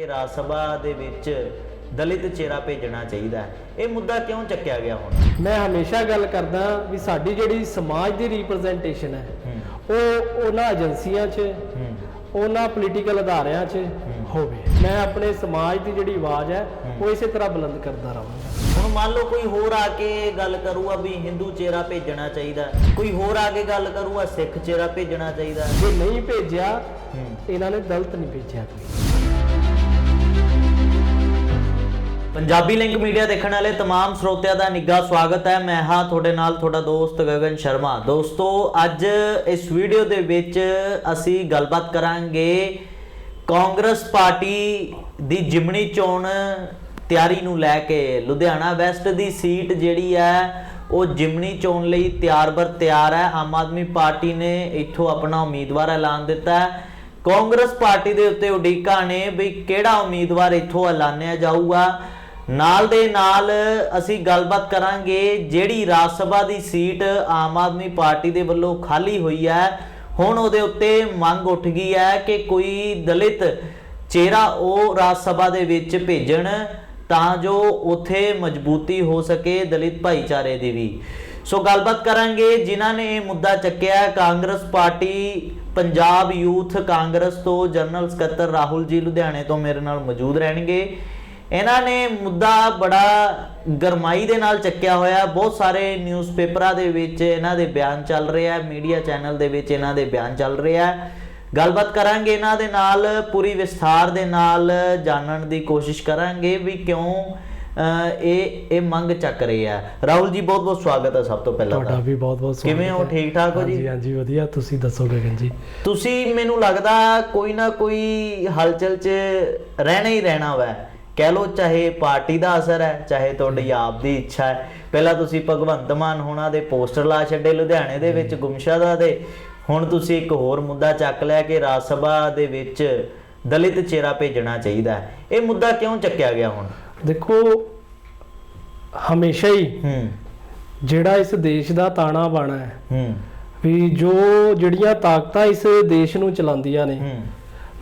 ਕਿ ਰਾਜ ਸਭਾ ਦੇ ਵਿੱਚ ਦਲਿਤ ਚਿਹਰਾ ਭੇਜਣਾ ਚਾਹੀਦਾ ਹੈ। ਇਹ ਮੁੱਦਾ ਕਿਉਂ ਚੱਕਿਆ ਗਿਆ ਹੁਣ? ਮੈਂ ਹਮੇਸ਼ਾ ਗੱਲ ਕਰਦਾ ਵੀ ਸਾਡੀ ਜਿਹੜੀ ਸਮਾਜ ਦੀ ਰਿਪਰੈਜ਼ੈਂਟੇਸ਼ਨ ਹੈ ਉਹ ਉਹਨਾਂ ਏਜੰਸੀਆਂ 'ਚ ਉਹਨਾਂ ਪੋਲੀਟੀਕਲ ਅਦਾਰਿਆਂ 'ਚ ਹੋਵੇ। ਮੈਂ ਆਪਣੇ ਸਮਾਜ ਦੀ ਜਿਹੜੀ ਆਵਾਜ਼ ਹੈ ਉਹ ਇਸੇ ਤਰ੍ਹਾਂ ਬੁਲੰਦ ਕਰਦਾ ਰਹਾਂਗਾ। ਹੁਣ ਮੰਨ ਲਓ ਕੋਈ ਹੋਰ ਆ ਕੇ ਗੱਲ ਕਰੂਗਾ ਵੀ ਹਿੰਦੂ ਚਿਹਰਾ ਭੇਜਣਾ ਚਾਹੀਦਾ ਹੈ। ਕੋਈ ਹੋਰ ਆ ਕੇ ਗੱਲ ਕਰੂਗਾ ਸਿੱਖ ਚਿਹਰਾ ਭੇਜਣਾ ਚਾਹੀਦਾ ਹੈ। ਜੇ ਨਹੀਂ ਭੇਜਿਆ ਹੂੰ। ਇਹਨਾਂ ਨੇ ਗਲਤ ਨਹੀਂ ਭੇਜਿਆ ਕੋਈ। ਪੰਜਾਬੀ ਲਿੰਕ ਮੀਡੀਆ ਦੇਖਣ ਵਾਲੇ तमाम ਸਰੋਤਿਆਂ ਦਾ ਨਿੱਘਾ ਸਵਾਗਤ ਹੈ ਮੈਂ ਹਾਂ ਤੁਹਾਡੇ ਨਾਲ ਤੁਹਾਡਾ ਦੋਸਤ ਗਗਨ ਸ਼ਰਮਾ ਦੋਸਤੋ ਅੱਜ ਇਸ ਵੀਡੀਓ ਦੇ ਵਿੱਚ ਅਸੀਂ ਗੱਲਬਾਤ ਕਰਾਂਗੇ ਕਾਂਗਰਸ ਪਾਰਟੀ ਦੀ ਜਿਮਣੀ ਚੋਣ ਤਿਆਰੀ ਨੂੰ ਲੈ ਕੇ ਲੁਧਿਆਣਾ ਵੈਸਟ ਦੀ ਸੀਟ ਜਿਹੜੀ ਹੈ ਉਹ ਜਿਮਣੀ ਚੋਣ ਲਈ ਤਿਆਰ ਬਰ ਤਿਆਰ ਹੈ ਆਮ ਆਦਮੀ ਪਾਰਟੀ ਨੇ ਇੱਥੋਂ ਆਪਣਾ ਉਮੀਦਵਾਰ ਐਲਾਨ ਦਿੱਤਾ ਹੈ ਕਾਂਗਰਸ ਪਾਰਟੀ ਦੇ ਉੱਤੇ ਉਡੀਕਾਂ ਨੇ ਵੀ ਕਿਹੜਾ ਉਮੀਦਵਾਰ ਇੱਥੋਂ ਐਲਾਨਿਆ ਜਾਊਗਾ ਨਾਲ ਦੇ ਨਾਲ ਅਸੀਂ ਗੱਲਬਾਤ ਕਰਾਂਗੇ ਜਿਹੜੀ ਰਾਜ ਸਭਾ ਦੀ ਸੀਟ ਆਮ ਆਦਮੀ ਪਾਰਟੀ ਦੇ ਵੱਲੋਂ ਖਾਲੀ ਹੋਈ ਹੈ। ਹੁਣ ਉਹਦੇ ਉੱਤੇ ਮੰਗ ਉੱਠ ਗਈ ਹੈ ਕਿ ਕੋਈ ਦਲਿਤ ਚਿਹਰਾ ਉਹ ਰਾਜ ਸਭਾ ਦੇ ਵਿੱਚ ਭੇਜਣ ਤਾਂ ਜੋ ਉਥੇ ਮਜ਼ਬੂਤੀ ਹੋ ਸਕੇ ਦਲਿਤ ਭਾਈਚਾਰੇ ਦੀ ਵੀ। ਸੋ ਗੱਲਬਾਤ ਕਰਾਂਗੇ ਜਿਨ੍ਹਾਂ ਨੇ ਇਹ ਮੁੱਦਾ ਚੱਕਿਆ ਕਾਂਗਰਸ ਪਾਰਟੀ, ਪੰਜਾਬ ਯੂਥ ਕਾਂਗਰਸ ਤੋਂ ਜਨਰਲ ਸਕੱਤਰ ਰਾਹੁਲ ਜੀ ਲੁਧਿਆਣੇ ਤੋਂ ਮੇਰੇ ਨਾਲ ਮੌਜੂਦ ਰਹਿਣਗੇ। ਇਹਨਾਂ ਨੇ ਮੁੱਦਾ ਬੜਾ ਗਰਮਾਈ ਦੇ ਨਾਲ ਚੱਕਿਆ ਹੋਇਆ। ਬਹੁਤ ਸਾਰੇ ਨਿਊਜ਼ਪੇਪਰਾਂ ਦੇ ਵਿੱਚ ਇਹਨਾਂ ਦੇ ਬਿਆਨ ਚੱਲ ਰਿਹਾ ਹੈ ਮੀਡੀਆ ਚੈਨਲ ਦੇ ਵਿੱਚ ਇਹਨਾਂ ਦੇ ਬਿਆਨ ਚੱਲ ਰਿਹਾ ਹੈ ਗੱਲਬਾਤ ਕਰਾਂਗੇ ਇਹਨਾਂ ਦੇ ਨਾਲ ਪੂਰੀ ਵਿਸਥਾਰ ਦੇ ਨਾਲ ਜਾਣਨ ਦੀ ਕੋਸ਼ਿਸ਼ ਕਰਾਂਗੇ ਵੀ ਕਿਉਂ ਇਹ ਇਹ ਮੰਗ ਚੱਕ ਰਹੇ ਆ। ਰਾਹੁਲ ਜੀ ਬਹੁਤ ਬਹੁਤ ਸਵਾਗਤ ਹੈ ਸਭ ਤੋਂ ਪਹਿਲਾਂ ਤੁਹਾਡਾ ਵੀ ਬਹੁਤ ਬਹੁਤ ਸਵਾਗਤ ਕਿਵੇਂ ਹੋ? ਹੈ। ਠੀਕ ਠਾਕ ਹੋ ਹਾਂਜੀ ਜੀ ਹਾਂਜੀ ਵਧੀਆ। ਤੁਸੀਂ ਦੱਸੋ ਗਗਨ ਜੀ? ਤੁਸੀਂ ਮੈਨੂੰ ਲੱਗਦਾ ਕੋਈ ਨਾ ਕੋਈ ਹਲਚਲ 'ਚ ਰਹਿਣਾ ਹੀ ਰਹਿਣਾ ਵਾ। ਕਹਿ ਲੋ ਚਾਹੇ ਪਾਰਟੀ ਦਾ ਅਸਰ ਹੈ ਚਾਹੇ ਤੁਹਾਡੀ ਆਪ ਦੀ ਇੱਛਾ ਹੈ। ਪਹਿਲਾਂ ਤੁਸੀਂ ਭਗਵੰਤ ਮਾਨ ਹੋਣਾ ਦੇ ਪੋਸਟਰ ਲਾ ਛੱਡੇ ਲੁਧਿਆਣੇ ਦੇ ਵਿੱਚ ਗੁੰਮਸ਼ਾਦਾ ਦੇ। ਹੁਣ ਤੁਸੀਂ ਇੱਕ ਹੋਰ ਮੁੱਦਾ ਚੱਕ ਲਿਆ ਕਿ ਰਾਜ ਸਭਾ ਦੇ ਵਿੱਚ ਦਲਿਤ ਚਿਹਰਾ ਭੇਜਣਾ ਚਾਹੀਦਾ ਹੈ। ਇਹ ਮੁੱਦਾ ਕਿਉਂ ਚੱਕਿਆ ਗਿਆ ਹੁਣ? ਦੇਖੋ ਹਮੇਸ਼ਾ ਹੀ ਹੂੰ। ਜਿਹੜਾ ਇਸ ਦੇਸ਼ ਦਾ ਤਾਣਾ ਬਾਣਾ ਹੈ ਹੂੰ। ਵੀ ਜੋ ਜਿਹੜੀਆਂ ਤਾਕਤਾਂ ਇਸ ਦੇਸ਼ ਨੂੰ ਚਲਾਉਂਦੀਆਂ ਨੇ ਹੂੰ।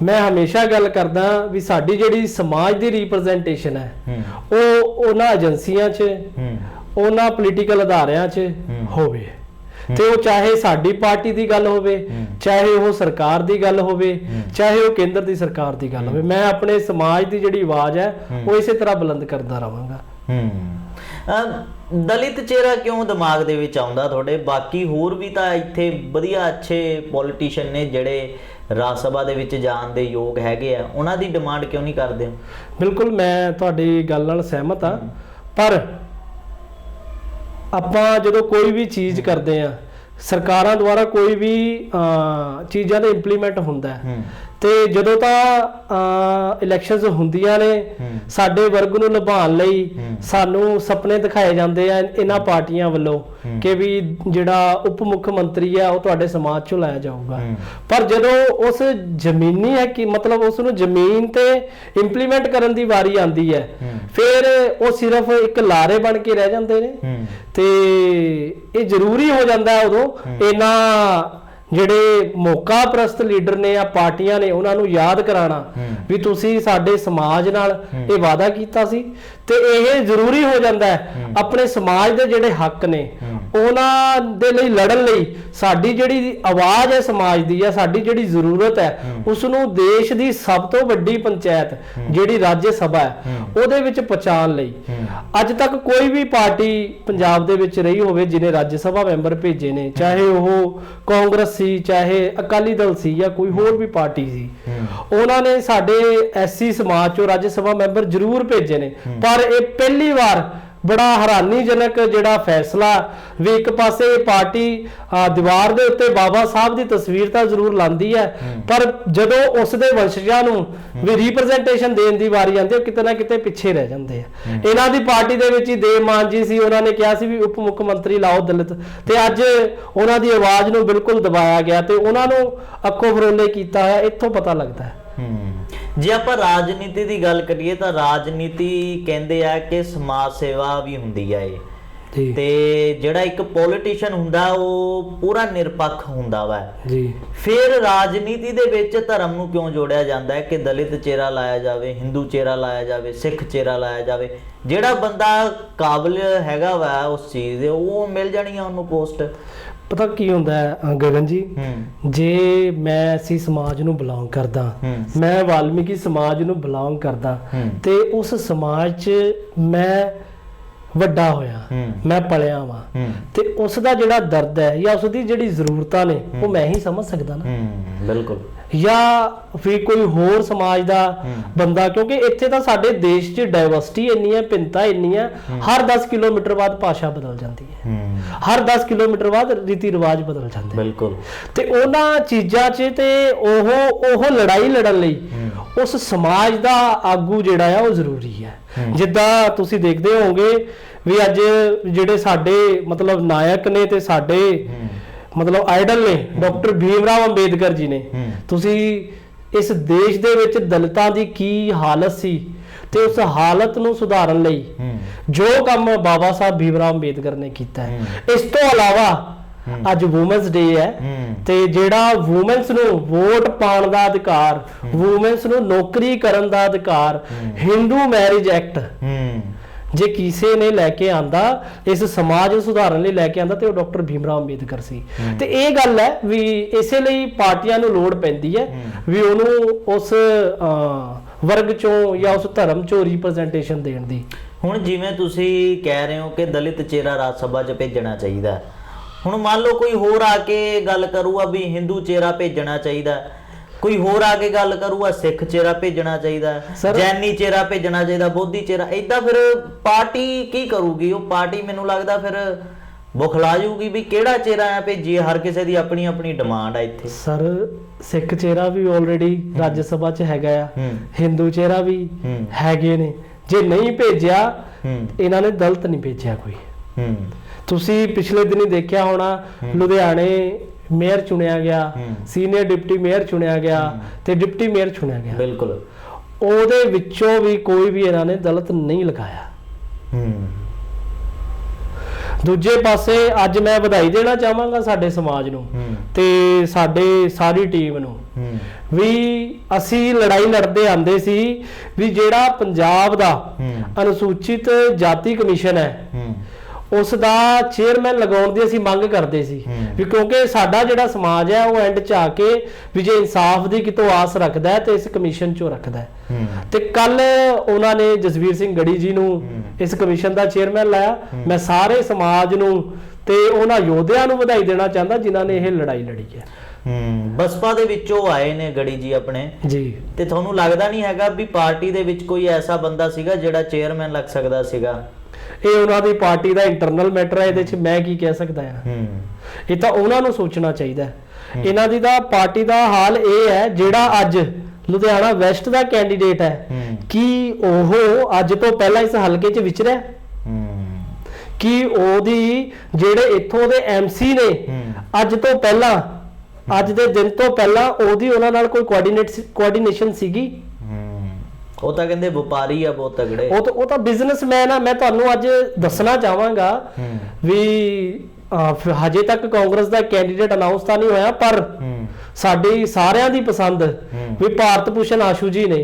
ਮੈਂ ਹਮੇਸ਼ਾ ਗੱਲ ਕਰਦਾ ਵੀ ਸਾਡੀ ਜਿਹੜੀ ਸਮਾਜ ਦੀ ਰਿਪਰੈਜ਼ੈਂਟੇਸ਼ਨ ਹੈ ਉਹ ਉਹਨਾਂ ਏਜੰਸੀਆਂ 'ਚ ਉਹਨਾਂ ਪੋਲੀਟੀਕਲ ਅਦਾਰਿਆਂ 'ਚ। ਹੋਵੇ ਤੇ ਉਹ ਚਾਹੇ ਸਾਡੀ ਪਾਰਟੀ ਦੀ ਗੱਲ ਹੋਵੇ। ਚਾਹੇ ਉਹ ਸਰਕਾਰ ਦੀ ਗੱਲ ਹੋਵੇ। ਚਾਹੇ ਉਹ ਕੇਂਦਰ ਦੀ ਸਰਕਾਰ ਦੀ ਗੱਲ ਹੋਵੇ ਮੈਂ ਆਪਣੇ ਸਮਾਜ ਦੀ ਜਿਹੜੀ ਆਵਾਜ਼ ਹੈ। ਉਹ ਇਸੇ ਤਰ੍ਹਾਂ ਬੁਲੰਦ ਕਰਦਾ ਰਵਾਂਗਾ ਹੂੰ ਦਲਿਤ ਚਿਹਰਾ ਕਿਉਂ ਦਿਮਾਗ ਦੇ ਵਿੱਚ ਆਉਂਦਾ ਤੁਹਾਡੇ? ਬਾਕੀ ਹੋਰ ਵੀ ਤਾਂ ਇੱਥੇ ਵਧੀਆ ਅੱਛੇ ਪੋਲੀਟੀਸ਼ੀਅਨ ਨੇ ਜਿਹੜੇ ਰਾਜ ਸਭਾ ਦੇ ਵਿੱਚ ਜਾਣ ਦੇ ਯੋਗ ਹੈਗੇ ਆ। ਉਹਨਾਂ ਦੀ ਡਿਮਾਂਡ ਕਿਉਂ ਨਹੀਂ ਕਰਦੇ ਹੋ? ਬਿਲਕੁਲ ਮੈਂ ਤੁਹਾਡੀ ਗੱਲ ਨਾਲ ਸਹਿਮਤ ਹਾਂ। ਪਰ ਆਪਾਂ ਜਦੋਂ ਕੋਈ ਵੀ ਚੀਜ਼ ਕਰਦੇ ਆ ਸਰਕਾਰਾਂ ਦੁਆਰਾ ਕੋਈ ਵੀ ਚੀਜ਼ਾਂ ਦਾ ਇੰਪਲੀਮੈਂਟ ਹੁੰਦਾ ਹੂੰ। ਤੇ ਜਦੋਂ ਤਾਂ ਇਲੈਕਸ਼ਨਸ ਹੁੰਦੀਆਂ ਨੇ। ਸਾਡੇ ਵਰਗ ਨੂੰ ਨਿਭਾਉਣ ਲਈ। ਸਾਨੂੰ ਸੁਪਨੇ ਦਿਖਾਏ ਜਾਂਦੇ ਆ ਇਹਨਾਂ ਪਾਰਟੀਆਂ ਵੱਲੋਂ। ਕਿ ਵੀ ਜਿਹੜਾ ਉਪ ਮੁੱਖ ਮੰਤਰੀ ਆ ਉਹ ਤੁਹਾਡੇ ਸਮਾਜ ਚੋਂ ਲਾਇਆ ਜਾਊਗਾ। ਪਰ ਜਦੋਂ ਉਸ ਜ਼ਮੀਨੀ ਹੈ ਕਿ ਮਤਲਬ ਉਸ ਨੂੰ ਜ਼ਮੀਨ ਤੇ ਇੰਪਲੀਮੈਂਟ ਕਰਨ ਦੀ ਵਾਰੀ ਆਂਦੀ ਹੈ। ਫਿਰ ਉਹ ਸਿਰਫ ਇੱਕ ਲਾਰੇ ਬਣ ਕੇ ਰਹਿ ਜਾਂਦੇ ਨੇ ਤੇ ਇਹ ਜ਼ਰੂਰੀ ਹੋ ਜਾਂਦਾ ਉਦੋਂ ਇਹਨਾਂ ਜਿਹੜੇ ਮੌਕਾ ਪ੍ਰਸਤ ਲੀਡਰ ਨੇ ਆ ਪਾਰਟੀਆਂ ਨੇ ਉਹਨਾਂ ਨੂੰ ਯਾਦ ਕਰਾਣਾ। ਵੀ ਤੁਸੀਂ ਸਾਡੇ ਸਮਾਜ ਨਾਲ ਇਹ ਵਾਅਦਾ ਕੀਤਾ ਸੀ ਤੇ ਇਹ ਜ਼ਰੂਰੀ ਹੋ ਜਾਂਦਾ ਹੈ ਆਪਣੇ ਸਮਾਜ ਦੇ ਜਿਹੜੇ ਹੱਕ ਨੇ ਉਹਨਾਂ ਦੇ ਲਈ ਲੜਨ ਲਈ ਸਾਡੀ ਜਿਹੜੀ ਆਵਾਜ਼ ਹੈ ਸਮਾਜ ਦੀ ਆ ਸਾਡੀ ਜਿਹੜੀ ਜ਼ਰੂਰਤ ਹੈ ਉਸ ਨੂੰ ਦੇਸ਼ ਦੀ ਸਭ ਤੋਂ ਵੱਡੀ ਪੰਚਾਇਤ ਜਿਹੜੀ ਰਾਜ ਸਭਾ ਹੈ ਉਹਦੇ ਵਿੱਚ ਪਹੁੰਚਾਉਣ ਲਈ। ਅੱਜ ਤੱਕ ਕੋਈ ਵੀ ਪਾਰਟੀ ਪੰਜਾਬ ਦੇ ਵਿੱਚ ਰਹੀ ਹੋਵੇ ਜਿਹਨੇ ਰਾਜ ਸਭਾ ਮੈਂਬਰ ਭੇਜੇ ਨੇ ਚਾਹੇ ਉਹ ਕਾਂਗਰਸ ਸੀ ਚਾਹੇ ਅਕਾਲੀ ਦਲ ਸੀ ਜਾਂ ਕੋਈ ਹੋਰ ਵੀ ਪਾਰਟੀ ਸੀ ਉਹਨਾਂ ਨੇ ਸਾਡੇ ਐਸਸੀ ਸਮਾਜ ਚੋਂ ਰਾਜ ਸਭਾ ਮੈਂਬਰ ਜ਼ਰੂਰ ਭੇਜੇ ਨੇ। ਪਰ ਇਹ ਪਹਿਲੀ ਵਾਰ ਬੜਾ ਹੈਰਾਨੀਜਨਕ ਜਿਹੜਾ ਫੈਸਲਾ ਵੀ ਇੱਕ ਪਾਸੇ ਇਹ ਪਾਰਟੀ ਦੀਵਾਰ ਦੇ ਉੱਤੇ ਬਾਬਾ ਸਾਹਿਬ ਦੀ ਤਸਵੀਰ ਤਾਂ ਜ਼ਰੂਰ ਲਾਂਦੀ ਹੈ ਪਰ ਜਦੋਂ ਉਸ ਦੇ ਵੰਸ਼ਜਾਂ ਨੂੰ ਵੀ ਰਿਪਰੈਜ਼ੈਂਟੇਸ਼ਨ ਦੇਣ ਦੀ ਵਾਰੀ ਆਉਂਦੀ ਹੈ ਕਿਤੇ ਨਾ ਕਿਤੇ ਪਿੱਛੇ ਰਹਿ ਜਾਂਦੇ ਆ। ਇਹਨਾਂ ਦੀ ਪਾਰਟੀ ਦੇ ਵਿੱਚ ਹੀ ਦੇਵ ਮਾਨ ਜੀ ਸੀ ਉਹਨਾਂ ਨੇ ਕਿਹਾ ਸੀ ਵੀ ਉਪ ਮੁੱਖ ਮੰਤਰੀ ਲਾਓ ਦਲਿਤ। ਤੇ ਅੱਜ ਉਹਨਾਂ ਦੀ ਆਵਾਜ਼ ਨੂੰ ਬਿਲਕੁਲ ਦਬਾਇਆ ਗਿਆ ਤੇ ਉਹਨਾਂ ਨੂੰ ਅੱਖੋਂ ਫਰੋਲੇ ਕੀਤਾ ਹੋਇਆ ਇੱਥੋਂ ਪਤਾ ਲੱਗਦਾ ਹੈ। ਹੂੰ। ਜੇ ਆਪਾਂ ਰਾਜਨੀਤੀ ਦੀ ਗੱਲ ਕਰੀਏ ਤਾਂ ਰਾਜਨੀਤੀ ਕਹਿੰਦੇ ਆ ਕਿ ਸਮਾਜ ਸੇਵਾ ਵੀ ਹੁੰਦੀ ਆ ਇਹ। ਤੇ ਜਿਹੜਾ ਇੱਕ ਪੋਲੀਟੀਸ਼ੀਅਨ ਹੁੰਦਾ ਉਹ ਪੂਰਾ ਨਿਰਪੱਖ ਹੁੰਦਾ ਵਾ। ਜੀ। ਫਿਰ ਰਾਜਨੀਤੀ ਦੇ ਵਿੱਚ ਧਰਮ ਨੂੰ ਕਿਉਂ ਜੋੜਿਆ ਜਾਂਦਾ ਹੈ? ਕਿ ਦਲਿਤ ਚਿਹਰਾ ਲਾਇਆ ਜਾਵੇ ਹਿੰਦੂ ਚਿਹਰਾ ਲਾਇਆ ਜਾਵੇ ਸਿੱਖ ਚਿਹਰਾ ਲਾਇਆ ਜਾਵੇ। ਜਿਹੜਾ ਬੰਦਾ ਕਾਬਿਲ ਹੈਗਾ ਵਾ ਉਸ ਚੀਜ਼ ਦੇ ਉਹ ਮਿਲ ਜਾਣੀ ਆ ਉਹਨੂੰ ਪੋਸਟ। ਪਤਾ ਕੀ ਹੁੰਦਾ ਹੈ ਗਗਨ ਜੀ? ਜੇ ਮੈਂ ਅਸੀਂ ਸਮਾਜ ਨੂੰ ਬਿਲੋਂਗ ਕਰਦਾ ਮੈਂ ਵਾਲਮੀਕੀ ਸਮਾਜ ਨੂੰ ਬਿਲੋਂਗ ਕਰਦਾ ਤੇ ਉਸ ਸਮਾਜ 'ਚ ਮੈਂ ਵੱਡਾ ਹੋਇਆ ਮੈਂ ਪਲਿਆ ਵਾਂ ਤੇ ਉਸ ਦਾ ਜਿਹੜਾ ਦਰਦ ਹੈ ਜਾਂ ਉਸ ਦੀ ਜਿਹੜੀ ਜ਼ਰੂਰਤਾਂ ਨੇ ਉਹ ਮੈਂ ਹੀ ਸਮਝ ਸਕਦਾ ਨਾ। ਬਿਲਕੁਲ। ਜਾਂ ਫਿਰ ਕੋਈ ਹੋਰ ਸਮਾਜ ਦਾ। ਬੰਦਾ ਕਿਉਂਕਿ ਇੱਥੇ ਤਾਂ ਸਾਡੇ ਦੇਸ਼ 'ਚ ਡਾਈਵਰਸਿਟੀ ਇੰਨੀ ਹੈ ਭਿੰਨਤਾ ਇੰਨੀ ਹੈ ਹਰ 10 ਕਿਲੋਮੀਟਰ ਬਾਅਦ ਭਾਸ਼ਾ ਬਦਲ ਜਾਂਦੀ ਹੈ। ਹਰ 10 ਕਿਲੋਮੀਟਰ ਬਾਅਦ ਰੀਤੀ ਰਿਵਾਜ ਬਦਲ ਜਾਂਦੇ। ਬਿਲਕੁਲ। ਤੇ ਉਹਨਾਂ ਚੀਜ਼ਾਂ 'ਚ ਤੇ ਉਹ ਉਹ ਲੜਾਈ ਲੜਨ ਲਈ ਉਸ ਸਮਾਜ ਦਾ ਆਗੂ ਜਿਹੜਾ ਆ ਉਹ ਜ਼ਰੂਰੀ ਹੈ। ਜਿੱਦਾਂ ਤੁਸੀਂ ਦੇਖਦੇ ਹੋਵੋਗੇ ਵੀ ਅੱਜ ਜਿਹੜੇ ਸਾਡੇ ਮਤਲਬ ਨਾਇਕ ਨੇ ਤੇ ਸਾਡੇ ਮਤਲਬ ਆਈਡਲ ਨੇ ਡਾਕਟਰ ਭੀਮ ਰਾਓ ਅੰਬੇਦਕਰ ਜੀ ਨੇ। ਤੁਸੀਂ ਇਸ ਦੇਸ਼ ਦੇ ਵਿੱਚ ਦਲਿਤਾਂ ਦੀ ਕੀ ਹਾਲਤ ਸੀ ਤੇ ਉਸ ਹਾਲਤ ਨੂੰ ਸੁਧਾਰਨ ਲਈ ਜੋ ਕੰਮ ਬਾਬਾ ਸਾਹਿਬ ਭੀਮ ਰਾਓ ਅੰਬੇਦਕਰ ਨੇ ਕੀਤਾ ਹੈ। ਇਸ ਤੋਂ ਇਲਾਵਾ ਅੱਜ ਔਮਨਸ ਡੇ ਹੈ ਤੇ ਜਿਹੜਾ ਔਮਨਸ ਨੂੰ ਵੋਟ ਪਾਉਣ ਦਾ ਅਧਿਕਾਰ ਔਮਨਸ ਨੂੰ ਨੌਕਰੀ ਕਰਨ ਦਾ ਅਧਿਕਾਰ ਹਿੰਦੂ ਮੈਰਿਜ ਐਕਟ ਜੇ ਕਿਸੇ ਨੇ ਲੈ ਕੇ ਆਂਦਾ ਇਸ ਸਮਾਜ ਨੂੰ ਸੁਧਾਰਨ ਲਈ ਲੈ ਕੇ ਆਂਦਾ ਤੇ ਉਹ ਡਾਕਟਰ ਭੀਮ ਰਾਓ ਅੰਬੇਦਕਰ ਸੀ ਤੇ ਇਹ ਗੱਲ ਹੈ ਵੀ ਇਸੇ ਲਈ ਪਾਰਟੀਆਂ ਨੂੰ ਲੋੜ ਪੈਂਦੀ ਹੈ ਵੀ ਉਹਨੂੰ ਉਸ ਵਰਗ ਚੋਂ ਜਾਂ ਉਸ ਧਰਮ ਚੋਂ ਰਿਪਰੈਜ਼ੈਂਟੇਸ਼ਨ ਦੇਣ ਦੀ ਹੁਣ ਜਿਵੇਂ ਤੁਸੀਂ ਕਹਿ ਰਹੇ ਹੋ ਕਿ ਦਲਿਤ ਚਿਹਰਾ ਰਾਜ ਸਭਾ 'ਚ ਭੇਜਣਾ ਚਾਹੀਦਾ। ਹੁਣ ਮੰਨ ਲਓ ਕੋਈ ਹੋਰ ਆ ਕੇ ਗੱਲ ਕਰੂਗਾ ਵੀ ਹਿੰਦੂ ਚਿਹਰਾ ਭੇਜਣਾ ਚਾਹੀਦਾ। ਕੋਈ ਹੋਰ ਆ ਕੇ ਗੱਲ ਕਰੂਗਾ ਸਿੱਖ ਚਿਹਰਾ ਭੇਜਣਾ ਚਾਹੀਦਾ ਜੈਨੀ ਚਿਹਰਾ ਭੇਜਣਾ ਚਾਹੀਦਾ ਬੋਧੀ ਚਿਹਰਾ ਇਦਾਂ ਫਿਰ ਪਾਰਟੀ ਕੀ ਕਰੂਗੀ? ਉਹ ਪਾਰਟੀ ਮੈਨੂੰ ਲੱਗਦਾ ਫਿਰ ਬੁਖਲਾ ਜੂਗੀ ਵੀ ਕਿਹੜਾ ਚਿਹਰਾ ਆ ਭੇਜੀਏ ਹਰ ਕਿਸੇ ਦੀ ਆਪਣੀ ਆਪਣੀ ਡਿਮਾਂਡ ਆ ਇੱਥੇ। ਸਰ ਸਿੱਖ ਚਿਹਰਾ ਵੀ ਆਲਰੇਡੀ ਰਾਜ ਸਭਾ 'ਚ ਹੈਗਾ ਆ। ਹਿੰਦੂ ਚਿਹਰਾ ਵੀ ਹੈਗੇ ਨੇ। ਜੇ ਨਹੀਂ ਭੇਜਿਆ ਇਹਨਾਂ ਨੇ ਦਲਤ ਨਹੀਂ ਭੇਜਿਆ ਕੋਈ। ਤੁਸੀਂ ਪਿਛਲੇ ਦਿਨੀ ਦੇਖਿਆ ਹੋਣਾ ਲੁਧਿਆਣੇ ਮੇਅਰ ਚੁਣਿਆ ਗਿਆ। ਸੀਨੀਅਰ ਡਿਪਟੀ ਮੇਅਰ ਚੁਣਿਆ ਗਿਆ ਤੇ ਡਿਪਟੀ ਮੇਅਰ ਚੁਣਿਆ ਗਿਆ। ਬਿਲਕੁਲ। ਉਹਦੇ ਵਿੱਚੋਂ ਵੀ ਕੋਈ ਵੀ ਇਹਨਾਂ ਨੇ ਦਲਤ ਨਹੀਂ ਲਗਾਇਆ। ਹੂੰ। ਦੂਜੇ ਪਾਸੇ ਅੱਜ ਮੈਂ ਵਧਾਈ ਦੇਣਾ ਚਾਹਾਂਗਾ ਸਾਡੇ ਸਮਾਜ ਨੂੰ ਤੇ ਸਾਡੇ ਸਾਰੀ ਟੀਮ ਨੂੰ। ਵੀ ਅਸੀਂ ਲੜਾਈ ਲੜਦੇ ਆਂਦੇ ਸੀ ਵੀ ਜਿਹੜਾ ਪੰਜਾਬ ਦਾ ਅਨੁਸੂਚਿਤ ਜਾਤੀ ਕਮਿਸ਼ਨ ਹੈ ਹੂੰ। ਉਸ ਦਾ ਚੇਅਰਮੈਨ ਲਗਾਉਣ ਦੀ ਅਸੀਂ ਮੰਗ ਕਰਦੇ ਸੀ। ਵੀ ਕਿਉਂਕਿ ਸਾਡਾ ਜਿਹੜਾ ਸਮਾਜ ਹੈ ਉਹ ਐਂਡ ਚ ਆ ਕੇ ਵੀ ਜੇ ਇਨਸਾਫ ਦੀ ਕਿਤੋਂ ਆਸ ਰੱਖਦਾ ਹੈ ਤੇ ਇਸ ਕਮਿਸ਼ਨ ਚੋਂ ਰੱਖਦਾ ਹੈ। ਹੂੰ। ਤੇ ਕੱਲ ਉਹਨਾਂ ਨੇ ਜਸਵੀਰ ਸਿੰਘ ਗੜੀ ਜੀ ਨੂੰ ਇਸ ਕਮਿਸ਼ਨ ਦਾ ਚੇਅਰਮੈਨ ਲਾਇਆ। ਮੈਂ ਸਾਰੇ ਸਮਾਜ ਨੂੰ ਤੇ ਉਹਨਾਂ ਯੋਧਿਆਂ ਨੂੰ ਵਧਾਈ ਦੇਣਾ ਚਾਹੁੰਦਾ ਜਿਨ੍ਹਾਂ ਨੇ ਇਹ ਲੜਾਈ ਲੜੀ ਹੈ। ਹੂੰ। ਬਸਪਾ ਦੇ ਵਿੱਚੋਂ ਆਏ ਨੇ ਗੜੀ ਜੀ ਆਪਣੇ। ਜੀ। ਤੇ ਤੁਹਾਨੂੰ ਲੱਗਦਾ ਨਹੀਂ ਹੈਗਾ ਵੀ ਪਾਰਟੀ ਦੇ ਵਿੱਚ ਕੋਈ ਐਸਾ ਬੰਦਾ ਸੀਗਾ ਜਿਹੜਾ ਚੇਅਰਮੈਨ ਲੱਗ ਸਕਦਾ ਸੀਗਾ? ਇਹ ਉਹਨਾਂ ਦੀ ਪਾਰਟੀ ਦਾ ਇੰਟਰਨਲ ਮੈਟਰ ਹੈ ਇਹਦੇ ਚ ਮੈਂ ਕੀ ਕਹਿ ਸਕਦਾ ਹਾਂ। ਹੂੰ। ਇਹ ਤਾਂ ਉਹਨਾਂ ਨੂੰ ਸੋਚਣਾ ਚਾਹੀਦਾ ਇਹਨਾਂ ਦੀ ਤਾਂ ਪਾਰਟੀ ਦਾ ਹਾਲ ਇਹ ਹੈ ਜਿਹੜਾ ਅੱਜ ਲੁਧਿਆਣਾ ਵੈਸਟ ਦਾ ਕੈਂਡੀਡੇਟ ਹੈ ਕੀ ਉਹ ਅੱਜ ਤੋਂ ਪਹਿਲਾਂ ਇਸ ਹਲਕੇ 'ਚ ਵਿਚਰਿਆ? ਹੂੰ। ਕੀ ਉਹਦੀ ਜਿਹੜੇ ਇੱਥੋਂ ਦੇ ਐਮਸੀ ਨੇ ਅੱਜ ਤੋਂ ਪਹਿਲਾਂ ਅੱਜ ਦੇ ਦਿਨ ਤੋਂ ਪਹਿਲਾਂ ਉਹਦੀ ਉਹਨਾਂ ਨਾਲ ਕੋਈ ਕੋਆਰਡੀਨੇਟ ਕੋਆਰਡੀਨੇਸ਼ਨ ਸੀਗੀ? ਉਹ ਤਾਂ ਕਹਿੰਦੇ ਵਪਾਰੀ ਆ ਬਹੁਤ ਤਗੜੇ ਉਹ ਤਾਂ ਉਹ ਤਾਂ ਬਿਜ਼ਨਸਮੈਨ ਆ। ਮੈਂ ਤੁਹਾਨੂੰ ਅੱਜ ਦੱਸਣਾ ਚਾਹਾਂਗਾ ਵੀ ਹਜੇ ਤੱਕ ਕਾਂਗਰਸ ਦਾ ਕੈਂਡੀਡੇਟ ਅਨਾਉਂਸ ਤਾਂ ਨਹੀਂ ਹੋਇਆ ਪਰ ਸਾਡੀ ਸਾਰਿਆਂ ਦੀ ਪਸੰਦ ਵੀ ਭਾਰਤ ਭੂਸ਼ਣ ਆਸ਼ੂ ਜੀ ਨੇ।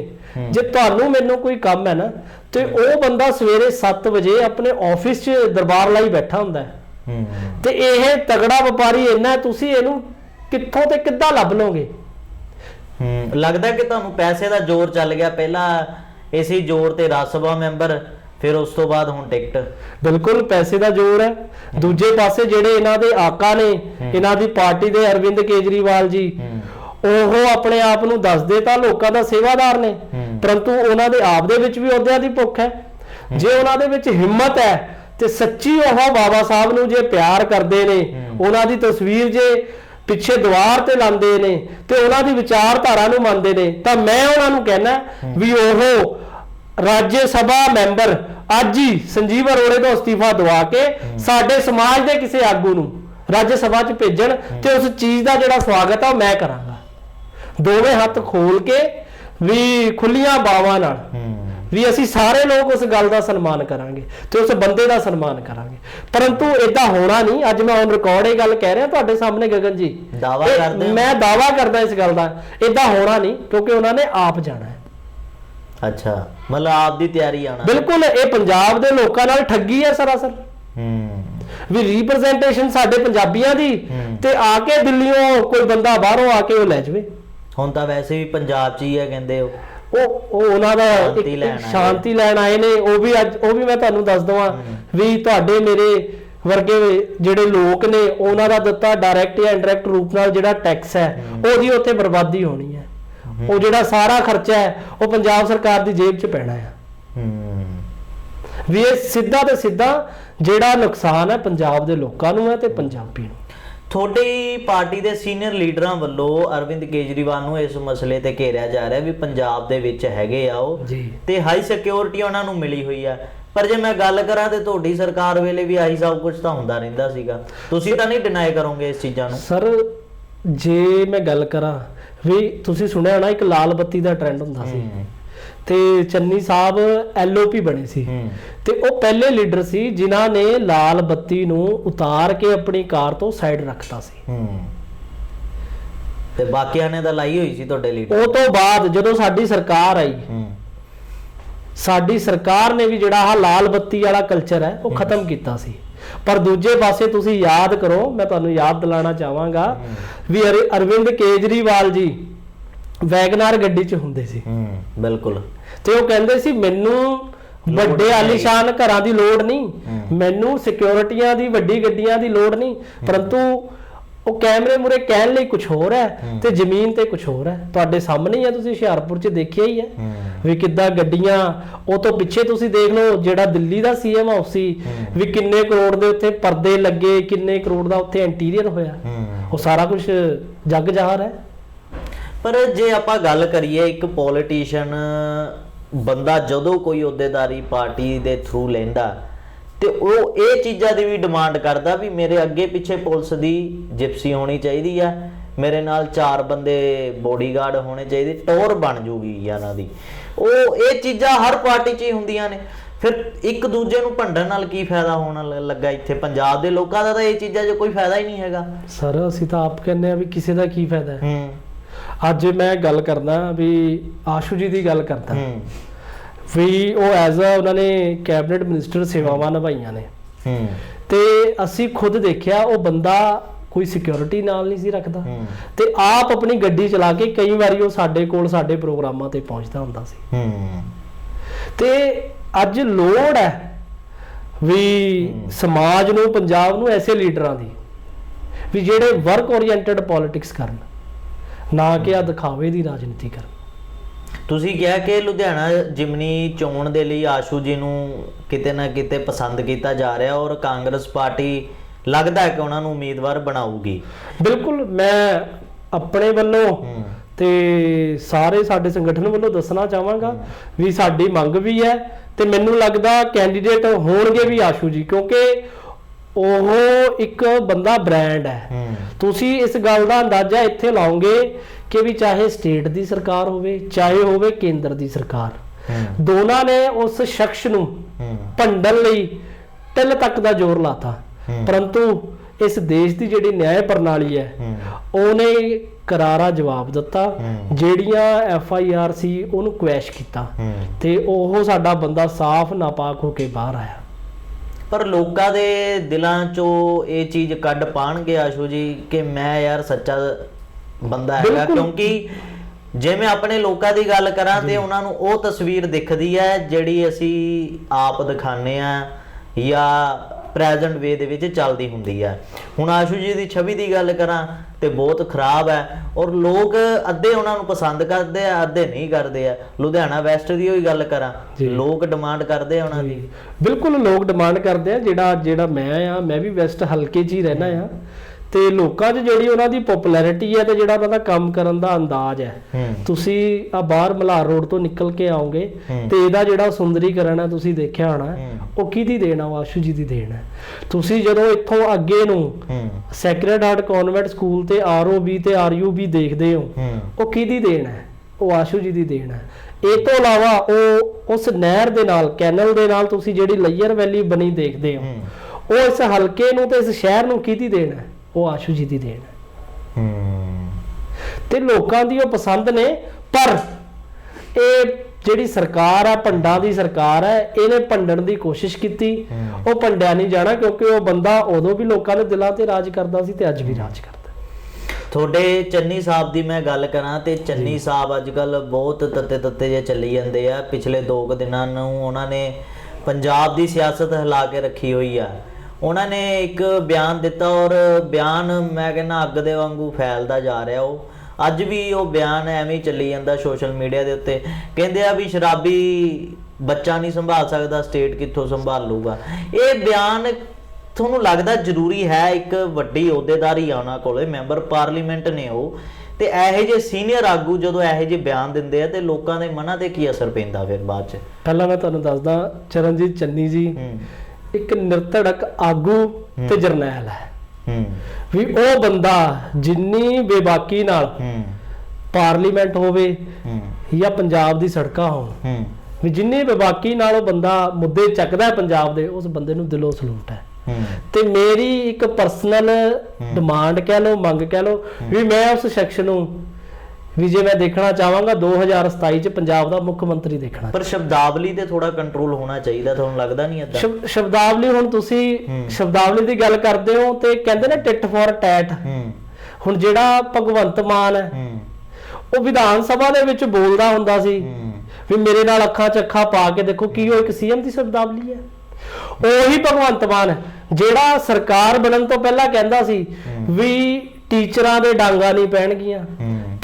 ਜੇ ਤੁਹਾਨੂੰ ਮੈਨੂੰ ਕੋਈ ਕੰਮ ਹੈ ਨਾ ਤੇ ਉਹ ਬੰਦਾ ਸਵੇਰੇ 7 ਵਜੇ ਆਪਣੇ ਆਫਿਸ 'ਚ ਦਰਬਾਰ ਲਾਈ ਬੈਠਾ ਹੁੰਦਾ ਹੈ। ਤੇ ਇਹ ਤਗੜਾ ਵਪਾਰੀ ਇੰਨਾ ਤੁਸੀਂ ਇਹਨੂੰ ਕਿੱਥੋਂ ਤੇ ਕਿੱਦਾਂ ਲੱਭ ਲਓਗੇ? ਹੂੰ ਲੱਗਦਾ ਕਿ ਤੁਹਾਨੂੰ ਪੈਸੇ ਦਾ ਜ਼ੋਰ ਚੱਲ ਗਿਆ। ਪਹਿਲਾਂ ਇਸੇ ਜ਼ੋਰ ਤੇ ਰਾਜ ਸਭਾ ਮੈਂਬਰ ਫਿਰ ਉਸ ਤੋਂ ਬਾਅਦ ਹੁਣ ਟਿਕਟ। ਬਿਲਕੁਲ ਪੈਸੇ ਦਾ ਜ਼ੋਰ ਹੈ। ਦੂਜੇ ਪਾਸੇ ਜਿਹੜੇ ਇਹਨਾਂ ਦੇ ਆਕਾ ਨੇ ਇਹਨਾਂ ਦੀ ਪਾਰਟੀ ਦੇ ਅਰਵਿੰਦ ਕੇਜਰੀਵਾਲ ਜੀ ਉਹ ਆਪਣੇ ਆਪ ਨੂੰ ਦੱਸਦੇ ਤਾਂ ਲੋਕਾਂ ਦਾ ਸੇਵਾਦਾਰ ਨੇ। ਪਰੰਤੂ ਉਹਨਾਂ ਦੇ ਆਪ ਦੇ ਵਿੱਚ ਵੀ ਅਹੁਦਿਆਂ ਦੀ ਭੁੱਖ ਹੈ। ਜੇ ਉਹਨਾਂ ਦੇ ਵਿੱਚ ਹਿੰਮਤ ਹੈ ਤੇ ਸੱਚੀ ਉਹ ਬਾਬਾ ਸਾਹਿਬ ਨੂੰ ਜੇ ਪਿਆਰ ਕਰਦੇ ਨੇ ਉਹਨਾਂ ਦੀ ਤਸਵੀਰ ਜੇ ਪਿੱਛੇ ਦੀਵਾਰ ਤੇ ਲਾਉਂਦੇ ਨੇ ਤੇ ਉਹਨਾਂ ਦੀ ਵਿਚਾਰਧਾਰਾ ਨੂੰ ਮੰਨਦੇ ਨੇ, ਤਾਂ ਮੈਂ ਉਹਨਾਂ ਨੂੰ ਕਹਿਣਾ ਵੀ ਉਹ ਰਾਜ ਸਭਾ ਮੈਂਬਰ ਅੱਜ ਹੀ ਸੰਜੀਵ ਅਰੋੜੇ ਤੋਂ ਅਸਤੀਫਾ ਦਵਾ ਕੇ ਸਾਡੇ ਸਮਾਜ ਦੇ ਕਿਸੇ ਆਗੂ ਨੂੰ ਰਾਜ ਸਭਾ 'ਚ ਭੇਜਣ ਤੇ ਉਸ ਚੀਜ਼ ਦਾ ਜਿਹੜਾ ਸਵਾਗਤ ਆ ਉਹ ਮੈਂ ਕਰਾਂਗਾ। ਦੋਵੇਂ ਹੱਥ ਖੋਲ ਕੇ ਵੀ ਖੁੱਲੀਆਂ ਬਾਵਾਂ ਨਾਲ ਵੀ ਅਸੀਂ ਸਾਰੇ ਲੋਕ ਉਸ ਗੱਲ ਦਾ ਸਨਮਾਨ ਕਰਾਂਗੇ ਤੇ ਉਸ ਬੰਦੇ ਦਾ ਸਨਮਾਨ ਕਰਾਂਗੇ। ਪਰੰਤੂ ਇਦਾਂ ਹੋਣਾ ਨਹੀਂ। ਅੱਜ ਮੈਂ ਔਨ ਰਿਕਾਰਡ ਇਹ ਗੱਲ ਕਹਿ ਰਿਹਾ ਤੁਹਾਡੇ ਸਾਹਮਣੇ ਗਗਨ ਜੀ। ਇਹ ਕਰਦੇ? ਮੈਂ ਦਾਵਾ ਕਰਦਾ ਇਸ ਗੱਲ ਦਾ। ਇਦਾਂ ਹੋਣਾ ਨਹੀਂ ਕਿਉਂਕਿ ਉਹਨਾਂ ਨੇ ਆਪ ਜਾਣਾ ਹੈ। ਅੱਛਾ। ਮਤਲਬ ਆਪ ਦੀ ਤਿਆਰੀ ਆਣਾ। ਬਿਲਕੁਲ ਇਹ ਪੰਜਾਬ ਦੇ ਲੋਕਾਂ ਨਾਲ ਠੱਗੀ ਹੈ ਸਰਾਸਰ। ਹੂੰ। ਵੀ ਰਿਪਰੈਜ਼ੈਂਟੇਸ਼ਨ ਸਾਡੇ ਪੰਜਾਬੀਆਂ ਦੀ। ਤੇ ਆ ਕੇ ਦਿੱਲੀੋਂ ਕੋਈ ਬੰਦਾ ਬਾਹਰੋਂ ਆ ਕੇ ਉਹ ਲੈ ਜਾਵੇ। ਹੁਣ ਤਾਂ ਵੈਸੇ ਵੀ ਪੰਜਾਬ 'ਚ ਹੀ ਹੈ ਕਹਿੰਦੇ ਉਹ। ਉਹ ਉਹ ਉਹਨਾਂ ਦਾ ਇੱਕ- ਸ਼ਾਂਤੀ ਲੈਣ ਆਏ। ਸ਼ਾਂਤੀ ਲੈਣ ਆਏ ਨੇ ਉਹ ਵੀ ਅੱਜ ਉਹ ਵੀ ਮੈਂ ਤੁਹਾਨੂੰ ਦੱਸ ਦਵਾਂ ਵੀ ਤੁਹਾਡੇ ਮੇਰੇ ਵਰਗੇ ਜਿਹੜੇ ਲੋਕ ਨੇ ਉਹਨਾਂ ਦਾ ਦਿੱਤਾ ਡਾਇਰੈਕਟ ਜਾਂ ਇਨਡਾਇਰੈਕਟ ਰੂਪ ਨਾਲ ਜਿਹੜਾ ਟੈਕਸ ਹੈ ਉਹਦੀ ਉੱਥੇ ਬਰਬਾਦੀ ਹੋਣੀ ਹੈ। ਉਹ ਜਿਹੜਾ ਸਾਰਾ ਖਰਚਾ ਹੈ ਉਹ ਪੰਜਾਬ ਸਰਕਾਰ ਦੀ ਜੇਬ 'ਚ ਪੈਣਾ ਹੈ। ਹੂੰ। ਵੀ ਇਹ ਸਿੱਧਾ ਤੇ ਸਿੱਧਾ ਜਿਹੜਾ ਨੁਕਸਾਨ ਹੈ ਪੰਜਾਬ ਦੇ ਲੋਕਾਂ ਨੂੰ ਹੈ ਤੇ ਪੰਜਾਬੀ ਨੂੰ। ਤੁਹਾਡੀ ਪਾਰਟੀ ਦੇ ਸੀਨੀਅਰ ਲੀਡਰਾਂ ਵੱਲੋਂ ਅਰਵਿੰਦ ਕੇਜਰੀਵਾਲ ਨੂੰ ਇਸ ਮਸਲੇ ਤੇ ਘੇਰਿਆ ਜਾ ਰਿਹਾ ਵੀ ਪੰਜਾਬ ਦੇ ਵਿੱਚ ਹੈਗੇ ਆ ਉਹ ਤੇ ਹਾਈ ਸਿਕਿਉਰਿਟੀ ਉਹਨਾਂ ਨੂੰ ਮਿਲੀ ਹੋਈ ਆ। ਪਰ ਜੇ ਮੈਂ ਗੱਲ ਕਰਾਂ ਤੇ ਤੁਹਾਡੀ ਸਰਕਾਰ ਵੇਲੇ ਵੀ ਆਹੀ ਸਭ ਕੁਝ ਤਾਂ ਹੁੰਦਾ ਰਹਿੰਦਾ ਸੀਗਾ। ਤੁਸੀਂ ਤਾਂ ਨਹੀਂ ਡਿਨਾਈ ਕਰੋਗੇ ਇਸ ਚੀਜ਼ਾਂ ਨੂੰ। ਸਰ ਜੇ ਮੈਂ ਗੱਲ ਕਰਾਂ ਵੀ ਤੁਸੀਂ ਸੁਣਿਆ ਹੋਣਾ ਇੱਕ ਲਾਲ ਬੱਤੀ ਦਾ ਟ੍ਰੈਂਡ ਹੁੰਦਾ ਸੀ। ਤੇ ਚੰਨੀ ਸਾਹਿਬ ਐਲਓਪੀ ਬਣੇ ਸੀ। ਤੇ ਉਹ ਪਹਿਲੇ ਲੀਡਰ ਸੀ ਜਿਨ੍ਹਾਂ ਨੇ ਲਾਲ ਬੱਤੀ ਨੂੰ ਉਤਾਰ ਕੇ ਆਪਣੀ ਕਾਰ ਤੋਂ ਸਾਈਡ ਰੱਖਤਾ ਸੀ। ਹੂੰ। ਤੇ ਬਾਕੀਆਂ ਨੇ ਤਾਂ ਲਾਈ ਹੋਈ ਸੀ ਤੁਹਾਡੇ ਲੀਡਰ? ਉਹ ਤੋਂ ਬਾਅਦ ਜਦੋਂ ਸਾਡੀ ਸਰਕਾਰ ਆਈ ਹੂੰ। ਸਾਡੀ ਸਰਕਾਰ ਨੇ ਵੀ ਜਿਹੜਾ ਆਹ ਲਾਲ ਬੱਤੀ ਵਾਲਾ ਕਲਚਰ ਹੈ ਉਹ ਖਤਮ ਕੀਤਾ ਸੀ। ਪਰ ਦੂਜੇ ਪਾਸੇ ਤੁਸੀਂ ਯਾਦ ਕਰੋ ਮੈਂ ਤੁਹਾਨੂੰ ਯਾਦ ਦਿਲਾਣਾ ਚਾਹਾਂਗਾ ਵੀ ਅਰ- ਅਰਵਿੰਦ ਕੇਜਰੀਵਾਲ ਜੀ ਵੈਗਨਾਰ ਗੱਡੀ 'ਚ ਹੁੰਦੇ ਸੀ। ਹੂੰ ਬਿਲਕੁਲ। ਤੇ ਉਹ ਕਹਿੰਦੇ ਸੀ ਮੈਨੂੰ ਵੱਡੇ ਆਲੀਸ਼ਾਨ ਘਰਾਂ ਦੀ ਲੋੜ ਨਹੀਂ। ਮੈਨੂੰ ਸਿਕਿਉਰਿਟੀਆਂ ਦੀ ਵੱਡੀ ਗੱਡੀਆਂ ਦੀ ਲੋੜ ਨਹੀਂ। ਪਰੰਤੂ ਉਹ ਕੈਮਰੇ ਮੂਰੇ ਕਹਿਣ ਲਈ ਕੁਝ ਹੋਰ ਹੈ ਤੇ ਜ਼ਮੀਨ ਤੇ ਕੁਝ ਹੋਰ ਹੈ। ਤੁਹਾਡੇ ਸਾਹਮਣੇ ਹੀ ਹੈ ਤੁਸੀਂ ਹੁਸ਼ਿਆਰਪੁਰ 'ਚ ਦੇਖਿਆ ਹੀ ਹੈ ਵੀ ਕਿੱਦਾਂ ਗੱਡੀਆਂ ਉਹ ਤੋਂ ਪਿੱਛੇ ਤੁਸੀਂ ਦੇਖ ਲਓ ਜਿਹੜਾ ਦਿੱਲੀ ਦਾ ਸੀਐਮ ਹਾਊਸ ਸੀ ਵੀ ਕਿੰਨੇ ਕਰੋੜ ਦੇ ਉੱਥੇ ਪਰਦੇ ਲੱਗੇ ਕਿੰਨੇ ਕਰੋੜ ਦਾ ਉੱਥੇ ਇੰਟੀਰੀਅਰ ਹੋਇਆ। ਉਹ ਸਾਰਾ ਕੁਝ ਜੱਗ ਜ਼ਾਹਰ ਹੈ। ਪਰ ਜੇ ਆਪਾਂ ਗੱਲ ਕਰੀਏ ਇੱਕ ਪੋਲੀਟੀਸ਼ੀਅਨ ਬੰਦਾ ਜਦੋਂ ਕੋਈ ਅਹੁਦੇਦਾਰੀ ਪਾਰਟੀ ਦੇ ਥਰੂ ਲੈਂਦਾ ਤੇ ਉਹ ਇਹ ਚੀਜ਼ਾਂ ਦੀ ਵੀ ਡਿਮਾਂਡ ਕਰਦਾ ਵੀ ਮੇਰੇ ਅੱਗੇ ਪਿੱਛੇ ਪੁਲਿਸ ਦੀ ਜਿਪਸੀ ਹੋਣੀ ਚਾਹੀਦੀ ਆ ਮੇਰੇ ਨਾਲ ਚਾਰ ਬੰਦੇ ਬੋਡੀਗਾਰਡ ਹੋਣੇ ਚਾਹੀਦੇ ਟੌਰ ਬਣ ਜੂਗੀ ਇਹਨਾਂ ਦੀ। ਉਹ ਇਹ ਚੀਜ਼ਾਂ ਹਰ ਪਾਰਟੀ 'ਚ ਹੀ ਹੁੰਦੀਆਂ ਨੇ। ਫਿਰ ਇੱਕ ਦੂਜੇ ਨੂੰ ਭੰਡਣ ਨਾਲ ਕੀ ਫਾਇਦਾ ਹੋਣ ਲੱਗਾ ਇੱਥੇ? ਪੰਜਾਬ ਦੇ ਲੋਕਾਂ ਦਾ ਤਾਂ ਇਹ ਚੀਜ਼ਾਂ 'ਚ ਕੋਈ ਫਾਇਦਾ ਹੀ ਨਹੀਂ ਹੈਗਾ। ਸਰ ਅਸੀਂ ਤਾਂ ਆਪ ਕਹਿੰਦੇ ਆ ਵੀ ਕਿਸੇ ਦਾ ਕੀ ਫਾਇਦਾ ਹੈ? ਹੂੰ। ਅੱਜ ਮੈਂ ਗੱਲ ਕਰਦਾ ਵੀ ਆਸ਼ੂ ਜੀ ਦੀ ਗੱਲ ਕਰਦਾ। ਵੀ ਉਹ ਐਜ਼ ਅ ਉਹਨਾਂ ਨੇ ਕੈਬਨਿਟ ਮਿਨਿਸਟਰ ਸੇਵਾਵਾਂ ਨਿਭਾਈਆਂ ਨੇ। ਹੂੰ। ਤੇ ਅਸੀਂ ਖੁਦ ਦੇਖਿਆ ਉਹ ਬੰਦਾ ਕੋਈ ਸਿਕਿਉਰਿਟੀ ਨਾਲ ਨਹੀਂ ਸੀ ਰੱਖਦਾ। ਤੇ ਆਪ ਆਪਣੀ ਗੱਡੀ ਚਲਾ ਕੇ ਕਈ ਵਾਰੀ ਉਹ ਸਾਡੇ ਕੋਲ ਸਾਡੇ ਪ੍ਰੋਗਰਾਮਾਂ ਤੇ ਪਹੁੰਚਦਾ ਹੁੰਦਾ ਸੀ। ਹੂੰ। ਤੇ ਅੱਜ ਲੋੜ ਹੈ ਵੀ ਸਮਾਜ ਨੂੰ ਪੰਜਾਬ ਨੂੰ ਐਸੇ ਲੀਡਰਾਂ ਦੀ ਵੀ ਜਿਹੜੇ ਵਰਕ ਓਰੀਐਂਟਡ ਪੋਲਿਟਿਕਸ ਕਰਨ। ਨਾ ਕਿ ਆ ਦਿਖਾਵੇ ਦੀ ਰਾਜਨੀਤੀ ਕਰਨ। ਤੁਸੀਂ ਕਿਹਾ ਕਿ ਲੁਧਿਆਣਾ ਜਿਮਨੀ ਚੋਣ ਦੇ ਲਈ ਆਸ਼ੂ ਜੀ ਨੂੰ ਕਿਤੇ ਨਾ ਕਿਤੇ ਪਸੰਦ ਕੀਤਾ ਜਾ ਰਿਹਾ ਔਰ ਕਾਂਗਰਸ ਪਾਰਟੀ ਲੱਗਦਾ ਹੈ ਕਿ ਉਹਨਾਂ ਨੂੰ ਉਮੀਦਵਾਰ ਬਣਾਊਗੀ। ਬਿਲਕੁਲ ਮੈਂ ਆਪਣੇ ਵੱਲੋਂ ਤੇ ਸਾਰੇ ਸਾਡੇ ਸੰਗਠਨ ਵੱਲੋਂ ਦੱਸਣਾ ਚਾਹਾਂਗਾ ਵੀ ਸਾਡੀ ਮੰਗ ਵੀ ਹੈ ਤੇ ਮੈਨੂੰ ਲੱਗਦਾ ਕੈਂਡੀਡੇਟ ਹੋਣਗੇ ਵੀ ਆਸ਼ੂ ਜੀ ਕਿਉਂਕਿ ਉਹ ਇੱਕ ਬੰਦਾ ਬ੍ਰਾਂਡ ਹੈ। ਤੁਸੀਂ ਇਸ ਗੱਲ ਦਾ ਅੰਦਾਜ਼ਾ ਇੱਥੇ ਲਾਓਗੇ ਕਿ ਵੀ ਚਾਹੇ ਸਟੇਟ ਦੀ ਸਰਕਾਰ ਹੋਵੇ ਚਾਹੇ ਹੋਵੇ ਕੇਂਦਰ ਦੀ ਸਰਕਾਰ। ਦੋਨਾਂ ਨੇ ਉਸ ਸ਼ਖਸ ਨੂੰ ਭੰਡਣ ਲਈ ਤਿਲ ਤੱਕ ਦਾ ਜ਼ੋਰ ਲਾਤਾ। ਪਰੰਤੂ ਇਸ ਦੇਸ਼ ਦੀ ਜਿਹੜੀ ਨਿਆਂ ਪ੍ਰਣਾਲੀ ਹੈ ਉਹਨੇ ਕਰਾਰਾ ਜਵਾਬ ਦਿੱਤਾ। ਜਿਹੜੀਆਂ ਐਫ ਆਈ ਆਰ ਸੀ ਉਹਨੂੰ ਕੁਐਸ਼ ਕੀਤਾ। ਤੇ ਉਹ ਸਾਡਾ ਬੰਦਾ ਸਾਫ਼ ਨਾਪਾਕ ਹੋ ਕੇ ਬਾਹਰ ਆਇਆ। ਪਰ ਲੋਕਾਂ ਦੇ ਦਿਲਾਂ 'ਚੋਂ ਇਹ ਚੀਜ਼ ਕੱਢ ਪਾਣਗੇ ਆਸ਼ੂ ਜੀ ਕਿ ਮੈਂ ਯਾਰ ਸੱਚਾ ਬੰਦਾ ਹੈਗਾ। ਕਿਉਂਕਿ ਜੇ ਮੈਂ ਆਪਣੇ ਲੋਕਾਂ ਦੀ ਗੱਲ ਕਰਾਂ ਤੇ ਉਹਨਾਂ ਨੂੰ ਉਹ ਤਸਵੀਰ ਦਿਖਦੀ ਹੈ ਜਿਹੜੀ ਅਸੀਂ ਆਪ ਦਿਖਾਣੇ ਆ ਜਾਂ ਪ੍ਰੈਜ਼ੈਂਟ ਵੇ ਦੇ ਵਿੱਚ ਚੱਲਦੀ ਹੁੰਦੀ ਹੈ ਹੁਣ ਆਸ਼ੂ ਜੀ ਦੀ ਛਵੀ ਦੀ ਗੱਲ ਕਰਾਂ ਤੇ ਬਹੁਤ ਖਰਾਬ ਹੈ ਔਰ ਲੋਕ ਅੱਧੇ ਉਹਨਾਂ ਨੂੰ ਪਸੰਦ ਕਰਦੇ ਆ ਅੱਧੇ ਨਹੀਂ ਕਰਦੇ ਆ। ਲੁਧਿਆਣਾ ਵੈਸਟ ਦੀ ਹੋਈ ਗੱਲ ਕਰਾਂ। ਲੋਕ ਡਿਮਾਂਡ ਕਰਦੇ ਆ ਉਹਨਾਂ ਦੀ। ਬਿਲਕੁਲ ਲੋਕ ਡਿਮਾਂਡ ਕਰਦੇ ਆ ਜਿਹੜਾ ਜਿਹੜਾ ਮੈਂ ਆ ਮੈਂ ਵੀ ਵੈਸਟ ਹਲਕੇ 'ਚ ਹੀ ਰਹਿਣਾ ਆ। ਤੇ ਲੋਕਾਂ 'ਚ ਜਿਹੜੀ ਉਹਨਾਂ ਦੀ ਪਪੂਲੈਰਿਟੀ ਹੈ ਤੇ ਜਿਹੜਾ ਉਹਨਾਂ ਦਾ ਕੰਮ ਕਰਨ ਦਾ ਅੰਦਾਜ਼ ਹੈ। ਤੁਸੀਂ ਆ ਬਾਹਰ ਮਲਾਰ ਰੋਡ ਤੋਂ ਨਿਕਲ ਕੇ ਆਓਗੇ। ਤੇ ਇਹਦਾ ਜਿਹੜਾ ਸੁੰਦਰੀਕਰਨ ਹੈ ਤੁਸੀਂ ਦੇਖਿਆ ਹੋਣਾ। ਉਹ ਕਿਹਦੀ ਦੇਣ ਆ? ਆਸ਼ੂ ਜੀ ਦੀ ਦੇਣ ਹੈ। ਤੁਸੀਂ ਜਦੋਂ ਇੱਥੋਂ ਅੱਗੇ ਨੂੰ ਸੈਕਰਡ ਹਾਰਟ ਕਨਵੈਂਟ ਸਕੂਲ ਤੇ ਆਰਓਬੀ ਤੇ ਆਰਯੂਬੀ ਦੇਖਦੇ ਹੋ ਹੂੰ। ਉਹ ਕਿਹਦੀ ਦੇਣ ਹੈ? ਉਹ ਆਸ਼ੂ ਜੀ ਦੀ ਦੇਣ ਹੈ। ਇਹ ਤੋਂ ਇਲਾਵਾ ਉਹ ਉਸ ਨਹਿਰ ਦੇ ਨਾਲ ਕੈਨਲ ਦੇ ਨਾਲ ਤੁਸੀਂ ਜਿਹੜੀ ਲੇਅਰ ਵੈਲੀ ਬਣੀ ਦੇਖਦੇ ਹੋ। ਉਹ ਇਸ ਹਲਕੇ ਨੂੰ ਤੇ ਇਸ ਸ਼ਹਿਰ ਨੂੰ ਕਿਹਦੀ ਦੇਣ ਹੈ? ਉਹ ਆਸ਼ੂ ਜੀ ਦੀ ਦੇਣ ਹੈ। ਹੂੰ। ਤੇ ਲੋਕਾਂ ਦੀ ਉਹ ਪਸੰਦ ਨੇ ਪਰ ਇਹ ਜਿਹੜੀ ਸਰਕਾਰ ਹੈ ਭੰਡਾਂ ਦੀ ਸਰਕਾਰ ਹੈ ਇਹਨੇ ਭੰਡਣ ਦੀ ਕੋਸ਼ਿਸ਼ ਕੀਤੀ। ਉਹ ਭੰਡਿਆ ਨਹੀਂ ਜਾਣਾ ਕਿਉਂਕਿ ਉਹ ਬੰਦਾ ਉਦੋਂ ਵੀ ਲੋਕਾਂ ਦੇ ਦਿਲਾਂ ਤੇ ਰਾਜ ਕਰਦਾ ਸੀ ਤੇ ਅੱਜ ਵੀ ਰਾਜ ਕਰਦਾ। ਤੁਹਾਡੇ ਚੰਨੀ ਸਾਹਿਬ ਦੀ ਮੈਂ ਗੱਲ ਕਰਾਂ ਤੇ ਚੰਨੀ ਸਾਹਿਬ ਅੱਜ ਕੱਲ ਬਹੁਤ ਤੱਤੇ ਤੱਤੇ ਜੇ ਚੱਲੀ ਜਾਂਦੇ ਆ। ਪਿਛਲੇ 2 ਕੁ ਦਿਨਾਂ ਨੂੰ ਉਹਨਾਂ ਨੇ ਪੰਜਾਬ ਦੀ ਸਿਆਸਤ ਹਿਲਾ ਕੇ ਰੱਖੀ ਹੋਈ ਆ। ਉਹਨਾਂ ਨੇ ਇੱਕ ਬਿਆਨ ਦਿੱਤਾ ਔਰ ਬਿਆਨ ਮੈਂ ਕਹਿੰਦਾ ਅੱਗ ਦੇ ਵਾਂਗੂ ਫੈਲਦਾ ਜਾ ਰਿਹਾ ਉਹ। ਅੱਜ ਵੀ ਉਹ ਬਿਆਨ ਐਵੇਂ ਚੱਲੀ ਜਾਂਦਾ ਸੋਸ਼ਲ ਮੀਡੀਆ ਦੇ ਉੱਤੇ। ਕਹਿੰਦੇ ਆ ਵੀ ਸ਼ਰਾਬੀ ਬੱਚਾ ਨਹੀਂ ਸੰਭਾਲ ਸਕਦਾ ਸਟੇਟ ਕਿੱਥੋਂ ਸੰਭਾਲ ਲੂਗਾ ਇਹ ਬਿਆਨ ਤੁਹਾਨੂੰ ਲੱਗਦਾ ਜ਼ਰੂਰੀ ਹੈ ਇੱਕ ਵੱਡੀ ਅਹੁਦੇਦਾਰੀ ਆ ਉਹਨਾਂ ਕੋਲੇ ਮੈਂਬਰ ਪਾਰਲੀਮੈਂਟ ਨੇ ਉਹ। ਤੇ ਇਹੋ ਜਿਹੇ ਸੀਨੀਅਰ ਆਗੂ ਜਦੋਂ ਇਹੋ ਜਿਹੇ ਬਿਆਨ ਦਿੰਦੇ ਆ ਤੇ ਲੋਕਾਂ ਦੇ ਮਨਾਂ ਤੇ ਕੀ ਅਸਰ ਪੈਂਦਾ ਫਿਰ ਬਾਅਦ ਚ? ਪਹਿਲਾਂ ਮੈਂ ਤੁਹਾਨੂੰ ਦੱਸਦਾ ਚਰਨਜੀਤ ਚੰਨੀ ਜੀ ਹੂੰ। ਇੱਕ ਨਿਰਧੜਕ ਆਗੂ ਤੇ ਜਰਨੈਲ ਹੈ। ਵੀ ਉਹ ਬੰਦਾ ਜਿੰਨੀ ਬੇਬਾਕੀ ਨਾਲ ਪਾਰਲੀਮੈਂਟ ਹੋਵੇ ਜਾਂ ਪੰਜਾਬ ਦੀ ਸੜਕਾਂ ਹੋਣ ਵੀ ਜਿੰਨੀ ਬੇਬਾਕੀ ਨਾਲ ਉਹ ਬੰਦਾ ਮੁੱਦੇ ਚੱਕਦਾ ਹੈ ਪੰਜਾਬ ਦੇ ਉਸ ਬੰਦੇ ਨੂੰ ਦਿਲੋਂ ਸਲੂਟ ਹੈ। ਹੂੰ। ਤੇ ਮੇਰੀ ਇੱਕ ਪਰਸਨਲ ਡਿਮਾਂਡ ਕਹਿ ਲਓ ਮੰਗ ਕਹਿ ਲਓ ਵੀ ਮੈਂ ਉਸ ਸ਼ਖਸ ਨੂੰ ਵੀ ਜੇ ਮੈਂ ਦੇਖਣਾ ਚਾਹਾਂਗਾ 2027 ਚ ਪੰਜਾਬ ਦਾ ਮੁੱਖ ਮੰਤਰੀ ਦੇਖਣਾ ਪਰ ਸ਼ਬਦਾਵਲੀ ਤੇ ਥੋੜਾ ਕੰਟਰੋਲ ਹੋਣਾ ਚਾਹੀਦਾ ਤੁਹਾਨੂੰ ਲੱਗਦਾ ਨਹੀਂ ਸ਼ਬ- ਸ਼ਬਦਾਵਲੀ ਹੁਣ ਤੁਸੀਂ ਸ਼ਬਦਾਵਲੀ ਦੀ ਗੱਲ ਕਰਦੇ ਹੋ ਤੇ ਕਹਿੰਦੇ ਨੇ ਟਿੱਟ ਫॉर ਟੈਟ। ਹੁਣ ਜਿਹੜਾ ਭਗਵੰਤ ਮਾਨ ਹੈ ਉਹ ਵਿਧਾਨ ਸਭਾ ਦੇ ਵਿੱਚ ਬੋਲਦਾ ਹੁੰਦਾ ਸੀ ਵੀ ਮੇਰੇ ਨਾਲ ਅੱਖਾਂ 'ਚ ਅੱਖਾਂ ਪਾ ਕੇ ਦੇਖੋ ਕੀ ਉਹ ਇੱਕ ਸੀਐਮ ਦੀ ਸ਼ਬਦਾਵਲੀ ਹੈ। ਉਹੀ ਭਗਵੰਤ ਮਾਨ ਜਿਹੜਾ ਸਰਕਾਰ ਬਣਨ ਤੋਂ ਪਹਿਲਾਂ ਕਹਿੰਦਾ ਸੀ ਵੀ ਟੀਚਰਾਂ ਦੇ ਡਾਂਗਾ ਨਹੀਂ ਪੈਣਗੀਆਂ।